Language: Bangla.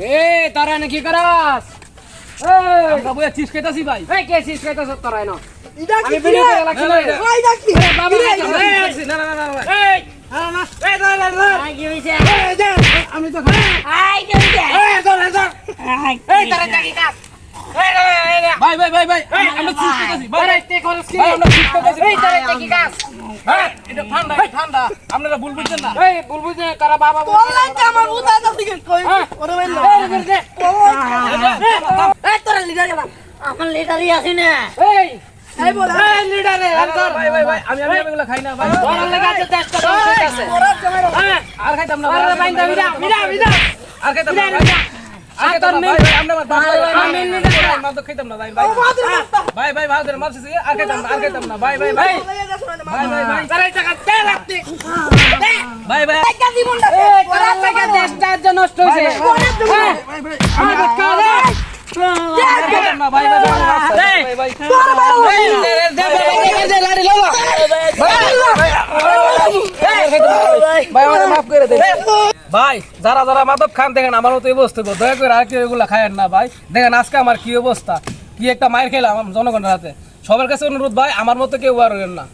তোরা নাকি করাস? এই আমরা বইয়া চিজ খাইতাছি ভাই। এই কে সিস কইতাছ তোরা এনো আমি ভিডিও করে লাগছি না ইডা কি? বাবা না না না না। এই। আমি তো তোরা ভাই ভাই ভাই ভাই আমরা খাইতাছি ভাই। তে কি? আমরা খাইতাছি। এই এটা ঠান্ডা ঠান্ডা। আপনারা ভুল বুঝছেন না। এই বাবা আমার উদা কই? হ্যাঁ। ওরে ভাই এই দে এই তোরা লিডার গেলাম আমার লিডারই আছে না। এই। এই বল এই লিডারে আর তোর ভাই ভাই ভাই আমি আমি এগুলো খাই না ভাই। তোরা লাগাতে চেষ্টা করছিস ওরা ক্যামেরা হ্যাঁ। আর খাইতাম না আরে ভাই, বাইন্দা বিদা বিদা বিদা আর খাইতাম না ভাই। আর না, ভাই, ভাই, আমরা মাছ- ভাই, ভাই, আমি ভাই, ভাই, মাছ তো খাইতাম না, ভাই, ভাই। ভাই, ভাই, ভালো করে মাছ দিছি, আর খাইতাম না, আর খাইতাম না, ভাই, ভাই, ভাই। ভাই, ভাই, ভাই। তোরা এই জায়গা তে রাখতে। ভাই, ভাই। এই তোরা লাগা দেশটা যে না, ভাই, যারা যারা মাদক খান দেখেন আমার মতো অবস্থা। দয়া করে আর কেউ এগুলা খায়েন না ভাই দেখেন আজকে আমার কি অবস্থা কি একটা মায়ের খেলাম আমার জনগণের হাতে সবার কাছে অনুরোধ ভাই আমার মতো কেউ আর না